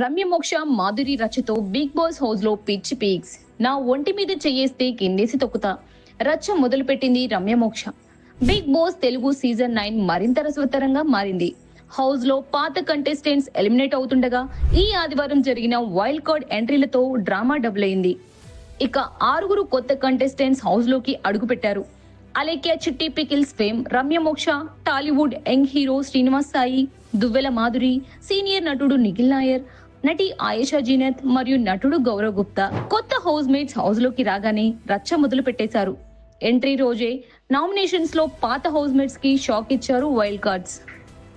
రమ్య మోక్ష మాధురి రచతో Bigg Boss హౌస్లో పిచ్ పీక్స్. నా ఒంటి మీద చెయ్యేస్తే కిందేసి తొక్కుతా. రచ్చ మొదలుపెట్టింది Ramya Moksha. Bigg Boss Telugu season nine మరింత రసవత్తరంగా మారింది. హౌస్లో పాత కంటెస్టెంట్స్ ఎలిమినేట్ అవుతుండగా ఈ ఆదివారం జరిగిన వైల్డ్ కార్డ్ ఎంట్రీలతో డ్రామా డబుల్ అయింది. ఇక ఆరుగురు కొత్త కంటెస్టెంట్స్ హౌస్లోకి అడుగుపెట్టారు. అలేఖ్య చిట్టి pickles fame Ramya Moksha Tollywood young hero Srinivas Sai Duvvela Madhuri senior నటుడు నిఖిల్ నాయర్ నటి ఆయేషా జీనత్ మరియు నటుడు గౌరవ్ గుప్తా కొత్త హౌస్ మేట్స్ హౌస్లోకి రాగానే రచ్చ మొదలు పెట్టేశారు. ఎంట్రీ రోజే నామినేషన్స్లో పాత హౌస్ మేట్స్కి షాక్ ఇచ్చారు వైల్డ్ కార్డ్స్.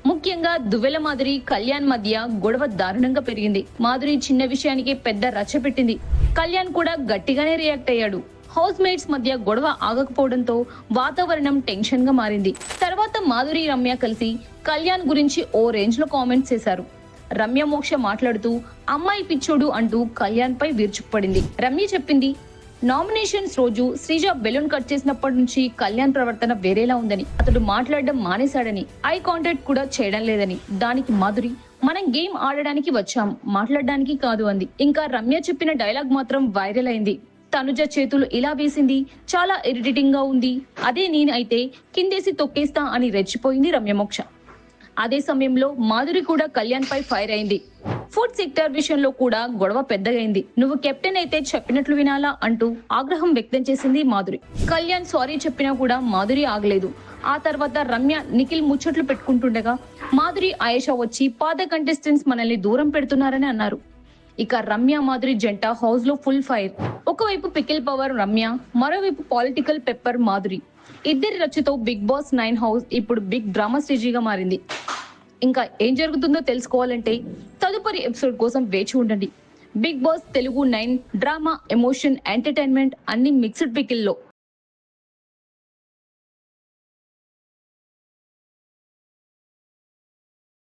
ముఖ్యంగా దువ్వెల మాదిరి కళ్యాణ్ మధ్య గొడవ దారుణంగా పెరిగింది. మాధురి చిన్న విషయానికి పెద్ద రచ్చ పెట్టింది. కళ్యాణ్ కూడా గట్టిగానే రియాక్ట్ అయ్యాడు. హౌస్ మేట్స్ మధ్య గొడవ ఆగకపోవడంతో వాతావరణం టెన్షన్గా మారింది. తర్వాత మాధురి రమ్య కలిసి కళ్యాణ్ గురించి ఓ రేంజ్లో కామెంట్స్ చేశారు. రమ్య మోక్ష మాట్లాడుతూ అమ్మాయి పిచ్చోడు అంటూ కళ్యాణ్ పై విరుచుకుపడింది. రమ్య చెప్పింది నామినేషన్స్ రోజు శ్రీజ బెలూన్ కట్ చేసినప్పటి నుంచి కళ్యాణ్ ప్రవర్తన వేరేలా ఉందని అతడు మాట్లాడడం మానేశాడని ఐ కాంటాక్ట్ కూడా చేయడం లేదని. దానికి మాధురి మనం గేమ్ ఆడడానికి వచ్చాం మాట్లాడడానికి కాదు అంది. ఇంకా రమ్య చెప్పిన డైలాగ్ మాత్రం వైరల్ అయింది. తనుజ చేతులు ఇలా వేసింది చాలా ఇరిటేటింగ్గా ఉంది అదే నేనైతే కిందేసి తొక్కేస్తా అని రెచ్చిపోయింది రమ్యమోక్ష. అదే సమయంలో మాధురి కూడా కళ్యాణ్ పై ఫైర్ అయింది. ఫుడ్ సెక్టర్ విషయంలో కూడా గొడవ పెద్దగైంది. నువ్వు కెప్టెన్ అయితే చెప్పినట్లు వినాలా? అంటూ ఆగ్రహం వ్యక్తం చేసింది మాధురి. కళ్యాణ్ సారీ చెప్పినా కూడా మాధురి ఆగలేదు. ఆ తర్వాత రమ్య నిఖిల్ ముచ్చట్లు పెట్టుకుంటుండగా మాధురి ఆయేషా వచ్చి పాత కంటెస్టెంట్స్ మనల్ని దూరం పెడుతున్నారని అన్నారు. ఇక రమ్య మాధురి జంట హౌస్లో ఫుల్ ఫైర్ ఒకవైపు పికిల్ పవర్ రమ్య మరోవైపు పాలిటికల్ పెప్పర్ మాధురి ఇద్దరి రచ్చతో బిగ్ బాస్ నైన్ హౌస్ ఇప్పుడు బిగ్ డ్రామా స్టేజీగా మారింది. ఇంకా ఏం జరుగుతుందో తెలుసుకోవాలంటే తదుపరి ఎపిసోడ్ కోసం వేచి ఉండండి. Bigg Boss Telugu nine drama emotion entertainment అన్ని మిక్స్డ్ పికిల్లో